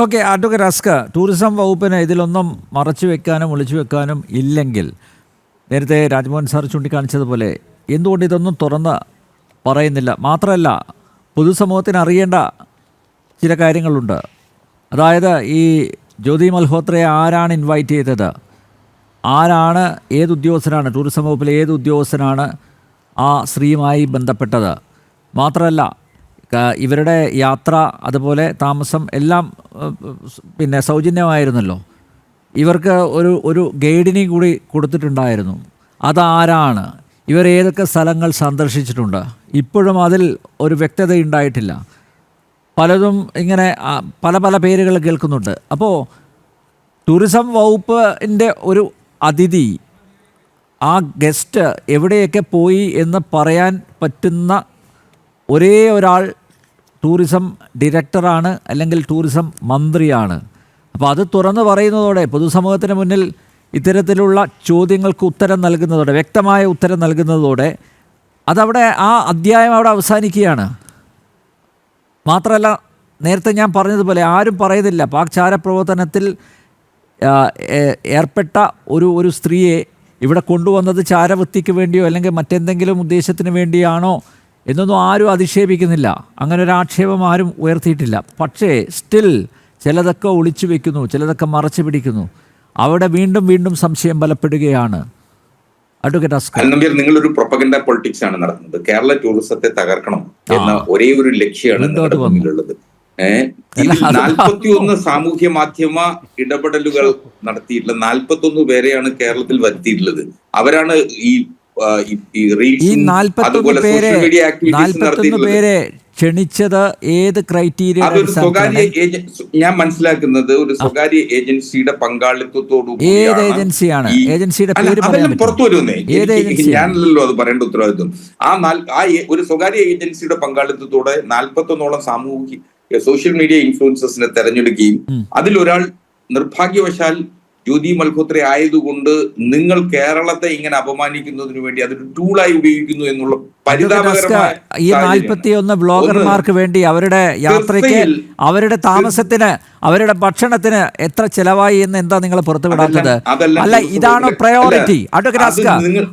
Okay advocate അസ്ക tourism വകുപ്പിന് ഇതിലൊന്നും മറച്ചു വെക്കാനും ഒളിച്ചു വെക്കാനും ഇല്ലെങ്കിൽ നേരത്തെ രാജ്മോഹൻ സാർ ചൂണ്ടിക്കാണിച്ചതുപോലെ എന്തുകൊണ്ട് ഇതൊന്നും തുറന്ന് പറയുന്നില്ല? മാത്രമല്ല പൊതുസമൂഹത്തിന് അറിയേണ്ട ചില കാര്യങ്ങളുണ്ട്. അതായത് ഈ ജ്യോതി മൽഹോത്രയെ ആരാണ് ഇൻവൈറ്റ് ചെയ്തത്? ആരാണ് ഏത് ഉദ്യോഗസ്ഥനാണ് ടൂറിസം വകുപ്പിലെ ഏത് ഉദ്യോഗസ്ഥനാണ് ആ സ്ത്രീയുമായി ബന്ധപ്പെട്ടത്? മാത്രമല്ല ഇവരുടെ യാത്ര അതുപോലെ താമസം എല്ലാം പിന്നെ സൗജന്യമായിരുന്നല്ലോ. ഇവർക്ക് ഒരു ഒരു ഗൈഡിനെയും കൂടി കൊടുത്തിട്ടുണ്ടായിരുന്നു. അതാരാണ്? ഇവർ ഏതൊക്കെ സ്ഥലങ്ങൾ സന്ദർശിച്ചിട്ടുണ്ട്? ഇപ്പോഴും അതിൽ ഒരു വ്യക്തത ഉണ്ടായിട്ടില്ല. പലതും ഇങ്ങനെ പല പല പേരുകൾ കേൾക്കുന്നുണ്ട്. അപ്പോൾ ടൂറിസം വകുപ്പിന്റെ ഒരു അതിഥി ആ ഗസ്റ്റ് എവിടെയൊക്കെ പോയി എന്ന് പറയാൻ പറ്റുന്ന ഒരേ ഒരാൾ ടൂറിസം ഡയറക്ടറാണ് അല്ലെങ്കിൽ ടൂറിസം മന്ത്രിയാണ്. അപ്പോൾ അത് തുറന്നു പറയുന്നതോടെ പൊതുസമൂഹത്തിന് മുന്നിൽ ഇത്തരത്തിലുള്ള ചോദ്യങ്ങൾക്ക് ഉത്തരം നൽകുന്നതോടെ വ്യക്തമായ ഉത്തരം നൽകുന്നതോടെ അതവിടെ ആ അധ്യായം അവിടെ അവസാനിക്കുകയാണ്. മാത്രമല്ല നേരത്തെ ഞാൻ പറഞ്ഞതുപോലെ ആരും പറയുന്നില്ല. പാക് ചാരപ്രവർത്തനത്തിൽ ഏർപ്പെട്ട ഒരു ഒരു സ്ത്രീയെ ഇവിടെ കൊണ്ടുവന്നത് ചാരവൃത്തിക്ക് വേണ്ടിയോ അല്ലെങ്കിൽ മറ്റെന്തെങ്കിലും ഉദ്ദേശത്തിന് വേണ്ടിയാണോ എന്നൊന്നും ആരും അധിക്ഷേപിക്കുന്നില്ല. അങ്ങനെ ഒരു ആക്ഷേപം ആരും ഉയർത്തിയിട്ടില്ല. പക്ഷേ സ്റ്റിൽ ചിലതൊക്കെ ഒളിച്ചു വെക്കുന്നു ചിലതൊക്കെ മറച്ചു പിടിക്കുന്നു. അവിടെ വീണ്ടും വീണ്ടും സംശയം ബലപ്പെടുകയാണ് നിങ്ങൾ ഒരു പ്രൊപ്പഗൻഡ പൊളിറ്റിക്സ് ആണ് നടത്തുന്നത്. കേരള ടൂറിസത്തെ തകർക്കണം എന്ന ഒരേ ഒരു ലക്ഷ്യമാണ്. മുന്നിലുള്ളത് ഏഹ് അല്ല, അത്. നാൽപ്പത്തി ഒന്ന് സാമൂഹ്യ മാധ്യമ ഇടപെടലുകൾ നടത്തിയിട്ടുള്ള നാൽപ്പത്തി ഒന്ന് പേരെയാണ് കേരളത്തിൽ വരുത്തിയിട്ടുള്ളത്. അവരാണ് ഈ ഈ- നാൽപ്പത്തൊന്ന് പേരെ നാൽപ്പത്തൊന്ന് പേരെ ക്ഷണിച്ചത് ഏത് ക്രൈറ്റീരിയ അതൊരു സ്വകാര്യ ഞാൻ മനസ്സിലാക്കുന്നത് ഒരു സ്വകാര്യ ഏജൻസിയുടെ പങ്കാളിത്തത്തോടു ഏത് ഏജൻസിയാണ്? ഏജൻസിയുടെ പേര് പുറത്തു വരുന്നേ. ഞാനല്ലോ? അത് പറയേണ്ട ഉത്തരവാദിത്വം. ആ ആ ഒരു സ്വകാര്യ ഏജൻസിയുടെ പങ്കാളിത്തത്തോടെ നാൽപ്പത്തൊന്നോളം സാമൂഹിക സോഷ്യൽ മീഡിയ ഇൻഫ്ലുവൻസസിനെ തെരഞ്ഞെടുക്കുകയും. അതിലൊരാൾ നിർഭാഗ്യവശാൽ ജ്യോതി മൽഹോത്ര ആയതുകൊണ്ട് നിങ്ങൾ കേരളത്തെ ഇങ്ങനെ അപമാനിക്കുന്നതിനു വേണ്ടി അതൊരു ടൂളായി ഉപയോഗിക്കുന്നു എന്നുള്ള പരിതാപകരമായ ഈ സാഹചര്യമാണ്. നാൽപ്പത്തിയൊന്ന് ബ്ലോഗർമാർക്ക് വേണ്ടി അവരുടെ യാത്രയ്ക്ക്. അവരുടെ താമസത്തിന് അവരുടെ ഭക്ഷണത്തിന് എത്ര ചെലവായി എന്ന് എന്താ നിങ്ങൾ പുറത്തുവിടാത്തത് അല്ല ഇതാണ് പ്രയോറിറ്റി അഡ്വക്കേറ്റ്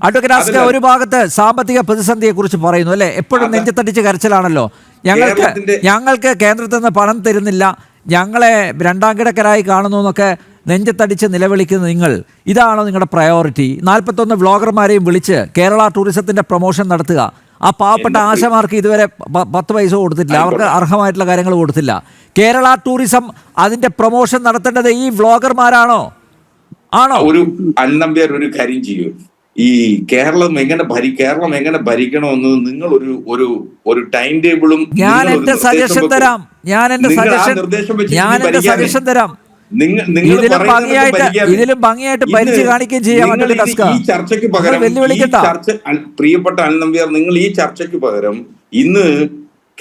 അഡ്വക്കേറ്റ്. ഒരു ഭാഗത്ത് സാമ്പത്തിക പ്രതിസന്ധിയെ കുറിച്ച് പറയുന്നു അല്ലെ എപ്പോഴും. നെഞ്ചത്തടിച്ച് കരച്ചിലാണല്ലോ ഞങ്ങൾക്ക് ഞങ്ങൾക്ക് കേന്ദ്രത്തിൽ നിന്ന് പണം തരുന്നില്ല ഞങ്ങളെ രണ്ടാം കിടക്കരായി കാണുന്നു എന്നൊക്കെ നെഞ്ചത്തടിച്ച് നിലവിളിക്കുന്ന നിങ്ങൾ ഇതാണോ നിങ്ങളുടെ പ്രയോറിറ്റി നാൽപ്പത്തൊന്ന് വ്ളോഗർമാരെയും വിളിച്ച് കേരള ടൂറിസത്തിന്റെ പ്രൊമോഷൻ നടത്തുക. ആ പാവപ്പെട്ട ആശമാർക്ക് ഇതുവരെ പത്ത് പൈസ കൊടുത്തിട്ടില്ല. അവർക്ക് അർഹമായിട്ടുള്ള കാര്യങ്ങൾ കൊടുത്തില്ല. കേരള ടൂറിസം അതിന്റെ പ്രൊമോഷൻ നടത്തേണ്ടത് ഈ വ്ളോഗർമാരാണോ? ആണോ? ഒരു അന്നമ്പേർ ഒരു കാര്യം ചെയ്യൂ. ഈ കേരളം എങ്ങനെ ഭരി കേരളം എങ്ങനെ ഭരിക്കണമെന്ന് നിങ്ങൾ ഒരു ഒരു ഒരു ടൈം ടേബിളും ഞാൻ എന്റെ സജഷൻ. തരാം ഞാൻ എന്റെ സജഷൻ ഞാൻ എന്റെ. സജഷൻ തരാം ഇതിലും ഭംഗിയായിട്ട് ഇതിലും ഭംഗിയായിട്ട് ഭരിച്ചു കാണിക്കുകയും ചെയ്യാം. ഈ ചർച്ചയ്ക്ക് പകരം വെല്ലുവിളിക്കട്ടെ പ്രിയപ്പെട്ട അനിൽ നമ്പ്യാർ നിങ്ങൾ ഈ ചർച്ചയ്ക്ക് പകരം ഇന്ന്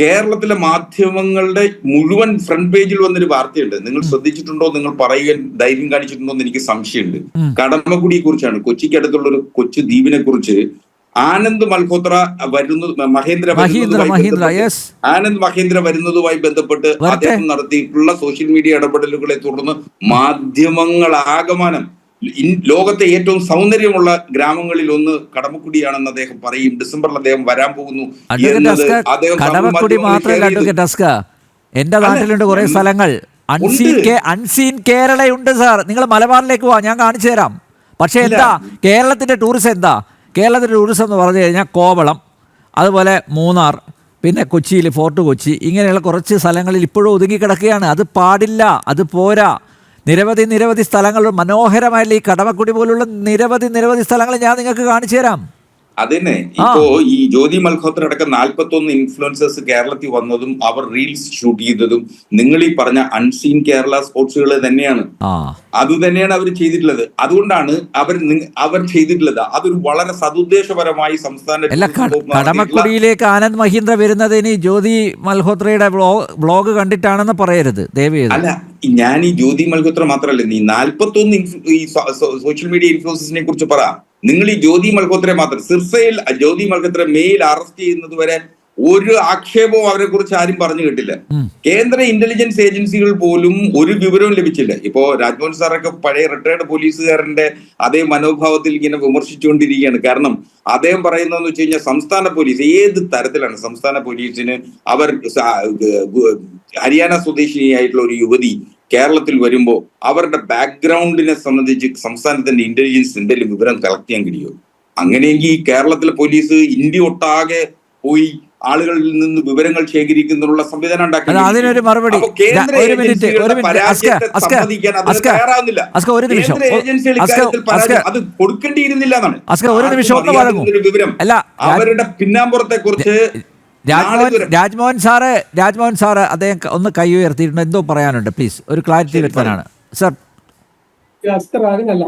കേരളത്തിലെ മാധ്യമങ്ങളുടെ മുഴുവൻ ഫ്രണ്ട് പേജിൽ വന്നൊരു വാർത്തയുണ്ട്. നിങ്ങൾ ശ്രദ്ധിച്ചിട്ടുണ്ടോ? നിങ്ങൾ പറയുക ധൈര്യം കാണിച്ചിട്ടുണ്ടോ എന്ന് എനിക്ക് സംശയമുണ്ട്. കടമക്കുടിയെ കുറിച്ചാണ്. കൊച്ചിക്ക് അടുത്തുള്ള ഒരു കൊച്ചു ദ്വീപിനെ കുറിച്ച് ആനന്ദ് മൽഹോത്ര വരുന്നു മഹേന്ദ്ര ആനന്ദ് മഹേന്ദ്ര വരുന്നതുമായി ബന്ധപ്പെട്ട്. അദ്ദേഹം നടത്തിയിട്ടുള്ള സോഷ്യൽ മീഡിയ ഇടപെടലുകളെ തുടർന്ന് മാധ്യമങ്ങൾ ആകമാനം ഇൻ- ലോകത്തെ ഏറ്റവും സൗന്ദര്യമുള്ള ഗ്രാമങ്ങളിൽ ഒന്ന് കടമക്കുടിയാണെന്ന് അദ്ദേഹം പറയും. ഡിസംബറിൽ അദ്ദേഹം വരാൻ പോകുന്നു കടമക്കുടി മാത്രമല്ല. എന്റെ നാട്ടിലുണ്ട് കുറെ സ്ഥലങ്ങൾ. അൺസീൻ അൺസീൻ കേരളയുണ്ട് സാർ നിങ്ങൾ മലബാറിലേക്ക് പോവാ ഞാൻ കാണിച്ചു തരാം. പക്ഷെ എന്താ കേരളത്തിന്റെ ടൂറിസം എന്താ? കേരളത്തിന്റെ ടൂറിസം എന്ന് പറഞ്ഞു കഴിഞ്ഞാൽ കോവളം അതുപോലെ മൂന്നാർ പിന്നെ കൊച്ചിയിൽ ഫോർട്ട് കൊച്ചി ഇങ്ങനെയുള്ള കുറച്ച് സ്ഥലങ്ങളിൽ ഇപ്പോഴും ഒതുങ്ങിക്കിടക്കുകയാണ്. അത് പാടില്ല അത് പോരാ. നിരവധി നിരവധി സ്ഥലങ്ങൾ മനോഹരമായിട്ടുള്ള ഈ കടമക്കുടി പോലുള്ള നിരവധി നിരവധി സ്ഥലങ്ങൾ ഞാൻ നിങ്ങൾക്ക് കാണിച്ചു തരാം അതന്നെ. ഇപ്പോ ഈ ജ്യോതി മൽഹോത്ര അടക്കം നാൽപ്പത്തി ഒന്ന് ഇൻഫ്ലുവൻസേഴ്സ് കേരളത്തിൽ വന്നതും അവർ റീൽസ് ഷൂട്ട് ചെയ്തതും നിങ്ങൾ ഈ പറഞ്ഞ അൺസീൻ കേരള സ്പോർട്സുകൾ തന്നെയാണ്. അത് തന്നെയാണ് അവർ ചെയ്തിട്ടുള്ളത്. അതുകൊണ്ടാണ് അവർ അവർ ചെയ്തിട്ടുള്ളത്. അതൊരു വളരെ സതുദ്ദേശപരമായി സംസ്ഥാന കടമക്കുടിയിലേക്ക് ആനന്ദ് മഹീന്ദ്ര വരുന്നത് ഇനി ജ്യോതി മൽഹോത്രയുടെ ബ്ലോഗ് കണ്ടിട്ടാണെന്ന് പറയരുത്. ദയവേത് അല്ല ഞാൻ ഈ ജ്യോതി മൽഹോത്ര മാത്രമല്ല നീ നാൽപ്പത്തി ഒന്ന് ഈ സോഷ്യൽ മീഡിയ ഇൻഫ്ലുവൻസിനെ കുറിച്ച് പറ. നിങ്ങൾ ഈ ജ്യോതി മൽഹോത്രയെ മാത്രം സിർസയിൽ ജ്യോതി മൽഹോത്ര മെയിൽ അറസ്റ്റ് ചെയ്യുന്നത് വരെ ഒരു ആക്ഷേപവും അവരെ കുറിച്ച് ആരും പറഞ്ഞു കേട്ടില്ല. കേന്ദ്ര ഇന്റലിജൻസ് ഏജൻസികൾ പോലും ഒരു വിവരവും ലഭിച്ചില്ല. ഇപ്പോ രാജ്മോഹൻ സാറൊക്കെ പഴയ റിട്ടയർഡ് പോലീസുകാരന്റെ അതേ മനോഭാവത്തിൽ ഇങ്ങനെ വിമർശിച്ചുകൊണ്ടിരിക്കുകയാണ്. കാരണം അദ്ദേഹം പറയുന്നതെന്ന് വെച്ച് കഴിഞ്ഞാൽ സംസ്ഥാന പോലീസ് ഏത് തരത്തിലാണ് സംസ്ഥാന പോലീസിന് അവർ ഹരിയാന സ്വദേശിനിയായിട്ടുള്ള ഒരു യുവതി കേരളത്തിൽ വരുമ്പോൾ അവരുടെ ബാക്ക്ഗ്രൗണ്ടിനെ സംബന്ധിച്ച് സംസ്ഥാനത്തിന്റെ ഇന്റലിജൻസ് എന്തെങ്കിലും വിവരം കളക്ട് ചെയ്യാൻ കഴിയുമോ അങ്ങനെയെങ്കിൽ ഈ കേരളത്തിലെ പോലീസ് ഇന്ത്യ ഒട്ടാകെ പോയി ആളുകളിൽ നിന്ന് വിവരങ്ങൾ ശേഖരിക്കുന്നതിനുള്ള സംവിധാനം ഉണ്ടാക്കി അതിനൊരു മറുപടി. ഒരു മിനിറ്റ്, ഒരു മിനിറ്റ്. ഒരു നിമിഷം. അത് കൊടുക്കേണ്ടിയിരുന്നില്ല എന്നാണ് ഒരു നിമിഷം വിവരം അല്ല, അവരുടെ പിന്നാമ്പുറത്തെ കുറിച്ച് രാജ്മോഹൻ രാജ്മോഹൻ സാറ് രാജ്മോഹൻ സാറ് അദ്ദേഹം ഒന്ന് കൈ ഉയർത്തിയിട്ടുണ്ട്. എന്തോ പറയാനുണ്ട് പ്ലീസ് ഒരു ക്ലാരിറ്റി വരുത്താനാണ്. സർ അങ്ങനല്ല.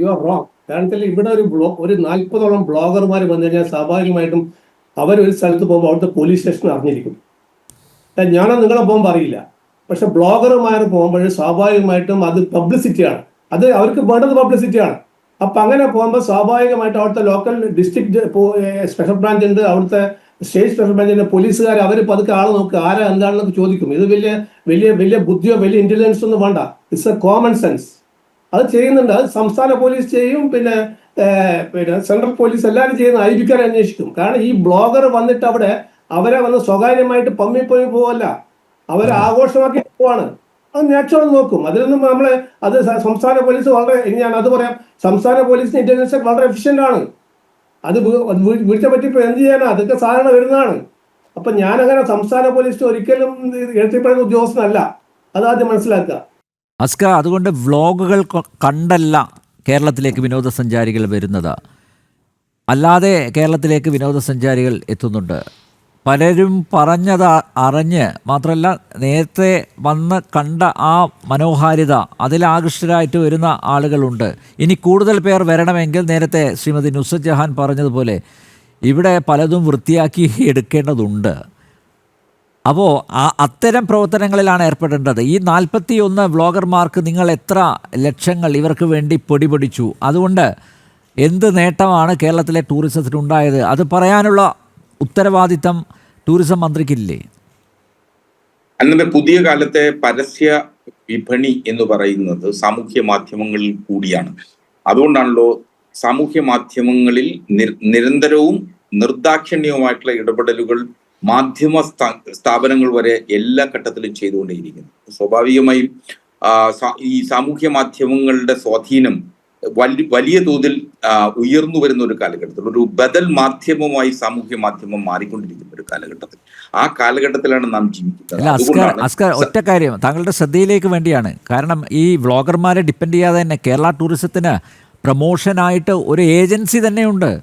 യു ആർ റോങ് കാരണം ഇവിടെ ഒരു ബ്ലോ ഒരു നാൽപ്പതോളം ബ്ലോഗർമാർ വന്നു കഴിഞ്ഞാൽ സ്വാഭാവികമായിട്ടും അവർ ഒരു സ്ഥലത്ത് പോകുമ്പോൾ അവിടുത്തെ പോലീസ് സ്റ്റേഷൻ അറിഞ്ഞിരിക്കും. ഞാനോ നിങ്ങളെ പോകുമ്പോൾ അറിയില്ല. പക്ഷെ ബ്ലോഗർമാർ പോകുമ്പോൾ സ്വാഭാവികമായിട്ടും അത് പബ്ലിസിറ്റിയാണ് അത് അവർക്ക് വേണ്ടത് പബ്ലിസിറ്റിയാണ് അപ്പൊ അങ്ങനെ പോകുമ്പോൾ സ്വാഭാവികമായിട്ട് അവിടുത്തെ ലോക്കൽ ഡിസ്ട്രിക്ട് സ്പെഷ്യൽ ബ്രാഞ്ച് ഉണ്ട്. അവിടുത്തെ സ്റ്റേറ്റ് സ്പെഷ്യൽ ബ്രാഞ്ചിന്റെ പോലീസുകാർ അവർ പതുക്കെ ആളെ നോക്കുക ആരാ എന്താണെന്നൊക്കെ ചോദിക്കും. ഇത് വലിയ വലിയ വലിയ ബുദ്ധിയോ വലിയ ഇന്റലിജൻസ് ഒന്നും വേണ്ട. ഇറ്റ്സ് എ കോമൺ സെൻസ് അത് ചെയ്യുന്നുണ്ട്. അത് സംസ്ഥാന പോലീസ് ചെയ്യും പിന്നെ പിന്നെ സെൻട്രൽ പോലീസ് എല്ലാവരും ചെയ്യുന്ന ഐ ബിക്കാരെ അന്വേഷിക്കും. കാരണം ഈ ബ്ലോഗർ വന്നിട്ട് അവിടെ അവരെ വന്ന് സ്വകാര്യമായിട്ട് പമ്മി പോയി പോവല്ല. അവരെ ആഘോഷമാക്കി പോവാണ്. അത് നാച്ചുറൽ നോക്കും. അതിലൊന്നും നമ്മൾ അത് സംസ്ഥാന പോലീസ് വളരെ ഞാൻ അത് പറയാം സംസ്ഥാന പോലീസിന് ഇന്റലിജൻസ് വളരെ എഫിഷ്യന്റ് ആണ്. അത് വീഴ്ച പറ്റിപ്പോ എന്ത് ചെയ്യാനാ? അതൊക്കെ സാധാരണ വരുന്നതാണ്. അപ്പൊ ഞാനങ്ങനെ സംസ്ഥാന പോലീസ് ഒരിക്കലും എഴുത്തിപ്പെടുന്ന ഉദ്യോഗസ്ഥനല്ല. അതാദ്യം മനസ്സിലാക്കുക. അസ്ക അതുകൊണ്ട് വ്ളോഗുകൾ കണ്ടല്ല കേരളത്തിലേക്ക് വിനോദസഞ്ചാരികൾ വരുന്നത്. അല്ലാതെ കേരളത്തിലേക്ക് വിനോദസഞ്ചാരികൾ എത്തുന്നുണ്ട്. പലരും പറഞ്ഞത് അറിഞ്ഞ് മാത്രമല്ല നേരത്തെ വന്ന് കണ്ട ആ മനോഹാരിത അതിലാകൃഷ്ടരായിട്ട് വരുന്ന ആളുകളുണ്ട്. ഇനി കൂടുതൽ പേർ വരണമെങ്കിൽ നേരത്തെ ശ്രീമതി നുസത് ജഹാൻ പറഞ്ഞതുപോലെ ഇവിടെ പലതും വൃത്തിയാക്കി എടുക്കേണ്ടതുണ്ട്. അപ്പോൾ ആ അത്തരം പ്രവർത്തനങ്ങളിലാണ് ഏർപ്പെടേണ്ടത്. ഈ നാൽപ്പത്തി ഒന്ന് വ്ളോഗർമാർക്ക് നിങ്ങൾ എത്ര ലക്ഷങ്ങൾ ഇവർക്ക് വേണ്ടി പൊടിപൊടിച്ചു? അതുകൊണ്ട് എന്ത് നേട്ടമാണ് കേരളത്തിലെ ടൂറിസത്തിനുണ്ടായത്? അത് പറയാനുള്ള ഉത്തരവാദിത്തം ടൂറിസം മന്ത്രിക്കില്ലേ? അന്നത്തെ പുതിയ കാലത്തെ പരസ്യ വിപണി എന്ന് പറയുന്നത് സാമൂഹ്യ മാധ്യമങ്ങളിൽ കൂടിയാണ്. അതുകൊണ്ടാണല്ലോ സാമൂഹ്യ മാധ്യമങ്ങളിൽ നിരന്തരവും നിർദാക്ഷിണ്യവുമായിട്ടുള്ള ഇടപെടലുകൾ മാധ്യമ സ്ഥാപനങ്ങൾ വരെ എല്ലാ ഘട്ടത്തിലും ചെയ്തുകൊണ്ടേയിരിക്കുന്നു. സ്വാഭാവികമായും ഈ സാമൂഹ്യ മാധ്യമങ്ങളുടെ സ്വാധീനം വലിയ തോതിൽ ഉയർന്നു വരുന്ന ഒരു കാലഘട്ടത്തിൽ ഒരു ബദൽ മാധ്യമമായി സാമൂഹ്യ മാധ്യമം മാറിക്കൊണ്ടിരിക്കുന്ന ഒരു കാലഘട്ടത്തിൽ. ആ കാലഘട്ടത്തിലാണ് നാം ജീവിക്കുന്നത്. അസ്കർ ഒറ്റ കാര്യം. താങ്കളുടെ ശ്രദ്ധയിലേക്ക് വേണ്ടിയാണ്. കാരണം ഈ വ്ളോഗർമാരെ ഡിപ്പെൻഡ് ചെയ്യാതെ തന്നെ കേരള ടൂറിസത്തിന് പ്രൊമോഷനായിട്ട് ഒരു ഏജൻസി തന്നെയുണ്ട്.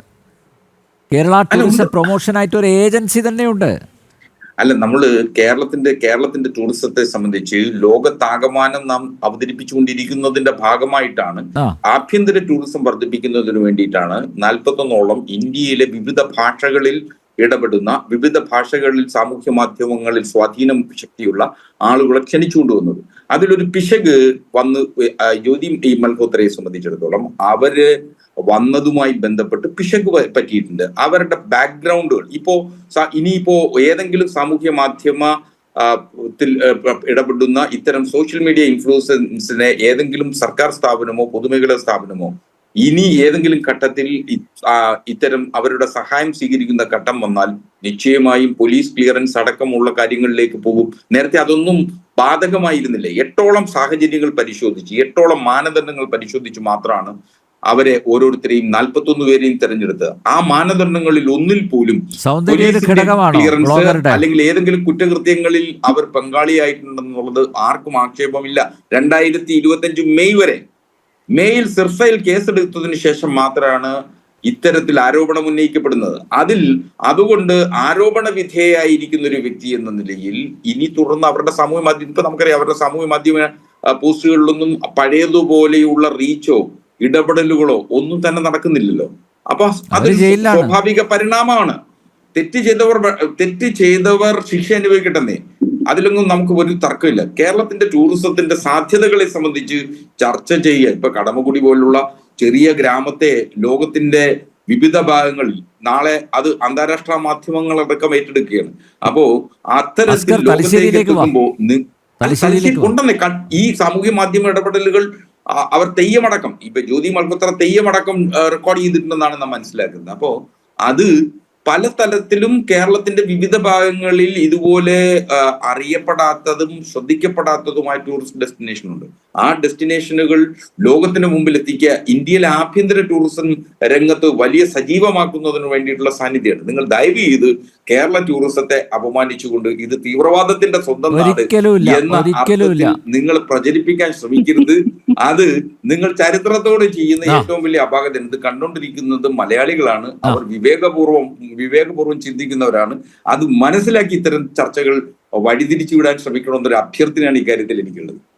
കേരള ടൂറിസം പ്രൊമോഷനായിട്ട് ഒരു ഏജൻസി തന്നെയുണ്ട്. അല്ല നമ്മൾ കേരളത്തിന്റെ കേരളത്തിന്റെ ടൂറിസത്തെ സംബന്ധിച്ച് ലോകത്താകമാനം നാം അവതരിപ്പിച്ചുകൊണ്ടിരിക്കുന്നതിന്റെ ഭാഗമായിട്ടാണ് ആഭ്യന്തര ടൂറിസം വർദ്ധിപ്പിക്കുന്നതിന് വേണ്ടിയിട്ടാണ് നാൽപ്പത്തൊന്നോളം ഇന്ത്യയിലെ വിവിധ ഭാഷകളിൽ ഇടപെടുന്ന വിവിധ ഭാഷകളിൽ സാമൂഹ്യ മാധ്യമങ്ങളിൽ സ്വാധീനം ശക്തിയുള്ള ആളുകളെ ക്ഷണിച്ചുകൊണ്ടുവന്നത് അതിലൊരു പിശക് വന്ന് ജ്യോതി മൽഹോത്രയെ സംബന്ധിച്ചിടത്തോളം അവർ വന്നതുമായി ബന്ധപ്പെട്ട് പിശക് പറ്റിയിട്ടുണ്ട്. അവരുടെ ബാക്ക്ഗ്രൗണ്ടുകൾ ഇപ്പോ ഇനിയിപ്പോ ഏതെങ്കിലും സാമൂഹ്യ മാധ്യമ ത്തിൽ, ഇടപെടുന്ന ഇത്തരം സോഷ്യൽ മീഡിയ ഇൻഫ്ലുവൻസിനെ ഏതെങ്കിലും സർക്കാർ സ്ഥാപനമോ പൊതുമേഖലാ സ്ഥാപനമോ ഇനി ഏതെങ്കിലും ഘട്ടത്തിൽ ഇത്തരം അവരുടെ സഹായം സ്വീകരിക്കുന്ന ഘട്ടം വന്നാൽ നിശ്ചയമായും പോലീസ് ക്ലിയറൻസ് അടക്കമുള്ള കാര്യങ്ങളിലേക്ക് പോകും. നേരത്തെ അതൊന്നും ബാധകമായിരുന്നില്ല. എട്ടോളം സാഹചര്യങ്ങൾ പരിശോധിച്ച് എട്ടോളം മാനദണ്ഡങ്ങൾ പരിശോധിച്ച് മാത്രമാണ് അവരെ ഓരോരുത്തരെയും നാൽപ്പത്തൊന്ന് പേരെയും തെരഞ്ഞെടുത്ത്. ആ മാനദണ്ഡങ്ങളിൽ ഒന്നിൽ പോലും ക്ലിയറൻസ് അല്ലെങ്കിൽ ഏതെങ്കിലും കുറ്റകൃത്യങ്ങളിൽ അവർ പങ്കാളിയായിട്ടുണ്ടെന്നുള്ളത് ആർക്കും ആക്ഷേപമില്ല. രണ്ടായിരത്തി ഇരുപത്തി അഞ്ച് മെയ് വരെ മെയിൽ സിർഫയിൽ കേസെടുത്തതിന് ശേഷം മാത്രമാണ് ഇത്തരത്തിൽ ആരോപണം ഉന്നയിക്കപ്പെടുന്നത്. അതിൽ അതുകൊണ്ട് ആരോപണ വിധേയായിരിക്കുന്ന ഒരു വ്യക്തി എന്ന നിലയിൽ ഇനി തുടർന്ന് അവരുടെ സമൂഹ മാധ്യമം ഇപ്പൊ നമുക്കറിയാം അവരുടെ സമൂഹ മാധ്യമ പോസ്റ്റുകളിലൊന്നും പഴയതുപോലെയുള്ള റീച്ചോ ഇടപെടലുകളോ ഒന്നും തന്നെ നടക്കുന്നില്ലല്ലോ. അപ്പൊ അത് സ്വാഭാവിക പരിണാമമാണ്. തെറ്റ് ചെയ്തവർ തെറ്റ് ചെയ്തവർ ശിക്ഷ അനുഭവിക്കട്ടെന്നേ. അതിലൊന്നും നമുക്ക് ഒരു തർക്കമില്ല. കേരളത്തിന്റെ ടൂറിസത്തിന്റെ സാധ്യതകളെ സംബന്ധിച്ച് ചർച്ച ചെയ്യുക. ഇപ്പൊ കടമകുടി പോലുള്ള ചെറിയ ഗ്രാമത്തെ ലോകത്തിന്റെ വിവിധ ഭാഗങ്ങളിൽ നാളെ അത് അന്താരാഷ്ട്ര മാധ്യമങ്ങളടക്കം ഏറ്റെടുക്കുകയാണ്. അപ്പോ അത്തരത്തിൽ ലോകത്തിലേക്ക് ലോകത്തേക്ക് എത്തുമ്പോൾ. ഉണ്ടെന്നേ. ഈ സാമൂഹ്യ മാധ്യമ ഇടപെടലുകൾ അവർ തെയ്യമടക്കം. ഇപ്പൊ ജ്യോതി മൽപത്ര തെയ്യമടക്കം റെക്കോർഡ് ചെയ്തിട്ടുണ്ടെന്നാണ് നാം മനസ്സിലാക്കുന്നത്. അപ്പോ അത് പല തലത്തിലും കേരളത്തിന്റെ വിവിധ ഭാഗങ്ങളിൽ ഇതുപോലെ അറിയപ്പെടാത്തതും ശ്രദ്ധിക്കപ്പെടാത്തതുമായ ടൂറിസ്റ്റ് ഡെസ്റ്റിനേഷൻ ഉണ്ട്. ആ ഡെസ്റ്റിനേഷനുകൾ ലോകത്തിന് മുമ്പിൽ എത്തിക്കുക ഇന്ത്യയിലെ ആഭ്യന്തര ടൂറിസം രംഗത്ത് വലിയ സജീവമാക്കുന്നതിന് വേണ്ടിയിട്ടുള്ള സാന്നിധ്യമാണ് നിങ്ങൾ ദയവ് ചെയ്ത് കേരള ടൂറിസത്തെ അപമാനിച്ചുകൊണ്ട് ഇത് തീവ്രവാദത്തിന്റെ സ്വന്തം നാട് എന്ന അർത്ഥത്തിൽ നിങ്ങൾ പ്രചരിപ്പിക്കാൻ ശ്രമിക്കരുത്. അത് നിങ്ങൾ ചരിത്രത്തോട് ചെയ്യുന്ന ഏറ്റവും വലിയ അപാകത എന്ത് കണ്ടുകൊണ്ടിരിക്കുന്നത് മലയാളികളാണ്. അവർ വിവേകപൂർവം വിവേകപൂർവം ചിന്തിക്കുന്നവരാണ്. അത് മനസ്സിലാക്കി ഇത്തരം ചർച്ചകൾ വഴിതിരിച്ചു വിടാൻ ശ്രമിക്കണമെന്നൊരു അഭ്യർത്ഥനയാണ് ഇക്കാര്യത്തിൽ എനിക്കുള്ളത്.